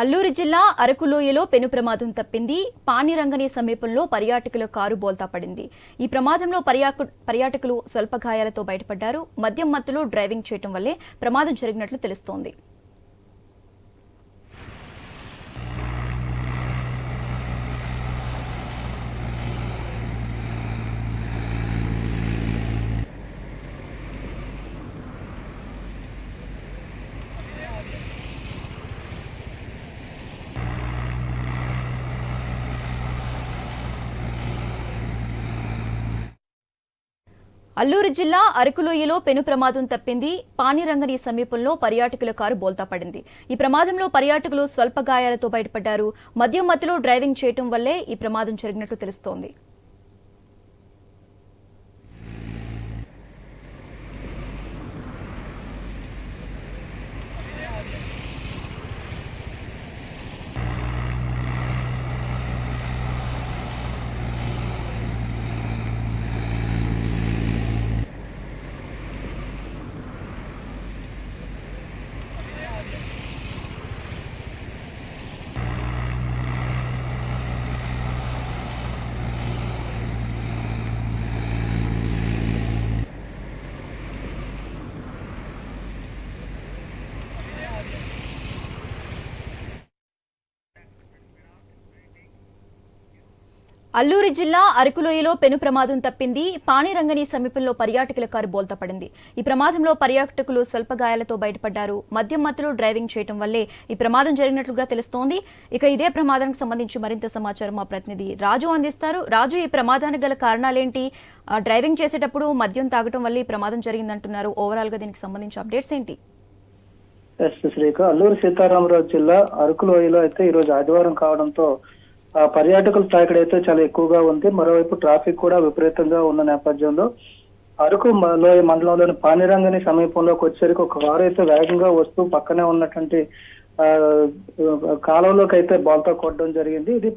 అల్లూరి జిల్లా అరకులోయలో పెను ప్రమాదం తప్పింది. పానిరంగని సమీపంలో పర్యాటకుల కారు బోల్తా పడింది. ఈ ప్రమాదంలో పర్యాటకులు స్వల్ప గాయాలతో బయటపడ్డారు. మద్యం మత్తులో డ్రైవింగ్ చేయడం వల్లే ప్రమాదం జరిగినట్లు తెలుస్తోంది. అల్లూరు జిల్లా అరకులోయలో పెను ప్రమాదం తప్పింది. పానిరంగని సమీపంలో పర్యాటకుల కారు బోల్తా పడింది. ఈ ప్రమాదంలో పర్యాటకులు స్వల్ప గాయాలతో బయటపడ్డారు. మద్యం మధ్యలో డ్రైవింగ్ చేయటం వల్లే ఈ ప్రమాదం జరిగినట్లు తెలుస్తోంది. అల్లూరి జిల్లా అరకులోయలో పెను ప్రమాదం తప్పింది. పాణిరంగని సమీపంలో పర్యాటకుల కారు బోల్తా పడింది ఈ ప్రమాదంలో పర్యాటకులు స్వల్ప గాయాలతో బయటపడ్డారు. మద్యం మత్తులో డ్రైవింగ్ చేయడం వల్లే ఈ ప్రమాదం జరిగినట్లుగా తెలుస్తోంది. ఇక ఇదే ప్రమాదానికి సంబంధించి మరింత సమాచారం మా ప్రతినిధి రాజు అందిస్తారు. రాజు ఈ ప్రమాదానికి గల కారణాలేంటి? డ్రైవింగ్ చేసేటప్పుడు మద్యం తాగటం వల్ల ఈ ప్రమాదం జరిగిందంటున్నారు. ఓవరాల్గా దీనికి సంబంధించి అప్డేట్స్ ఏంటి? శ్రీక అల్లూరు సీతారామరాజు జిల్లా అరకులోయలో అయితే ఈ రోజు ఆదివారం కావడంతో పర్యాటకుల తాకిడి అయితే చాలా ఎక్కువగా ఉంది. మరోవైపు ట్రాఫిక్ కూడా విపరీతంగా ఉన్న నేపథ్యంలో అరకు లోయ మండలంలోని పానిరంగని సమీపంలోకి వచ్చేసరికి ఒక కారు అయితే వేగంగా వస్తూ పక్కనే ఉన్నటువంటి కాలంలోకి అయితే బాల్తో కొట్టడం జరిగింది. ఇది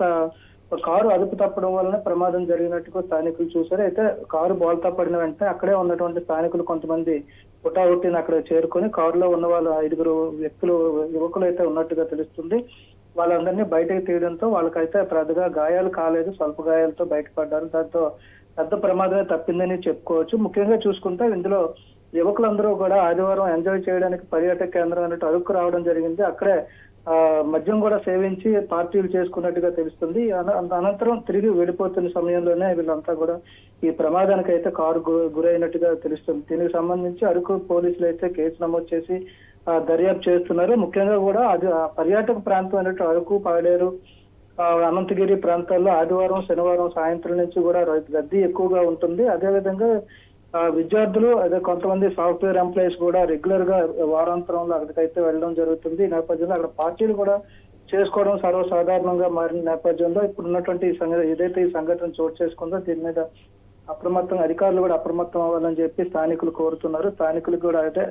కారు అదుపు తప్పడం వలన ప్రమాదం జరిగినట్టుగా స్థానికులు చూశారు. అయితే కారు బాల్తో పడిన వెంటనే అక్కడే ఉన్నటువంటి స్థానికులు కొంతమంది పుటావుట్టిని అక్కడ చేరుకొని కారులో ఉన్న వాళ్ళు ఐదుగురు వ్యక్తులు యువకులు అయితే ఉన్నట్టుగా తెలుస్తుంది. వాళ్ళందరినీ బయటకు తీయడంతో వాళ్ళకైతే పెద్దగా గాయాలు కాలేదు స్వల్ప గాయాలతో బయటపడ్డారు. దాంతో పెద్ద ప్రమాదమే తప్పిందని చెప్పుకోవచ్చు. ముఖ్యంగా చూసుకుంటే ఇందులో యువకులందరూ కూడా ఆదివారం ఎంజాయ్ చేయడానికి పర్యాటక కేంద్రం అన్నట్టు అరకు రావడం జరిగింది. అక్కడే ఆ, మద్యం కూడా సేవించి పార్టీలు చేసుకున్నట్టుగా తెలుస్తుంది. అనంతరం తిరిగి వెళ్ళిపోతున్న సమయంలోనే వీళ్ళంతా కూడా ఈ ప్రమాదానికి అయితే కారు గురైనట్టుగా తెలుస్తుంది. దీనికి సంబంధించి అరకు పోలీసులు అయితే కేసు నమోదు చేసి దర్యాప్తు చేస్తున్నారు. ముఖ్యంగా కూడా అది పర్యాటక ప్రాంతం అన్నట్టు అరకు పాడేరు అనంతగిరి ప్రాంతాల్లో ఆదివారం శనివారం సాయంత్రం నుంచి కూడా రద్దీ ఎక్కువగా ఉంటుంది. అదేవిధంగా ఆ, విద్యార్థులు అదే కొంతమంది సాఫ్ట్వేర్ ఎంప్లాయీస్ కూడా రెగ్యులర్గా వారాంతరంలో అక్కడికైతే వెళ్ళడం జరుగుతుంది. ఈ నేపథ్యంలో అక్కడ పార్టీలు కూడా చేసుకోవడం సర్వసాధారణంగా మారిన నేపథ్యంలో ఇప్పుడు ఉన్నటువంటి ఈ సంఘ ఏదైతే ఈ సంఘటన చోటు చేసుకుందో దీని మీద అప్రమత్తం అధికారులు కూడా అప్రమత్తం అవ్వాలని చెప్పి స్థానికులు కోరుతున్నారు. స్థానికులు కూడా అయితే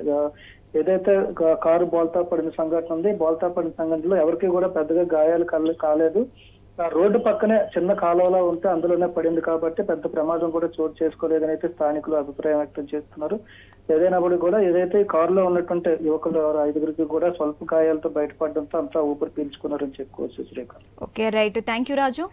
ఏదైతే కారు బోల్తా పడిన సంఘటన ఉంది బోల్తా పడిన సంఘటనలో ఎవరికి కూడా పెద్దగా గాయాలు కల- కాలేదు. ఆ రోడ్డు పక్కనే చిన్న కాలువలో ఉంటే అందులోనే పడింది కాబట్టి పెద్ద ప్రమాదం కూడా చోటు చేసుకోలేదని అయితే స్థానికులు అభిప్రాయం వ్యక్తం చేస్తున్నారు. ఏదైనప్పుడు కూడా ఏదైతే కారులో ఉన్నటువంటి యువకులు ఐదుగురికి కూడా స్వల్ప గాయాలతో బయటపడడంతో అంతా ఊపిరి పీల్చుకున్నారని చెప్పుకోవచ్చు Srikanth okay right. Thank you Raju.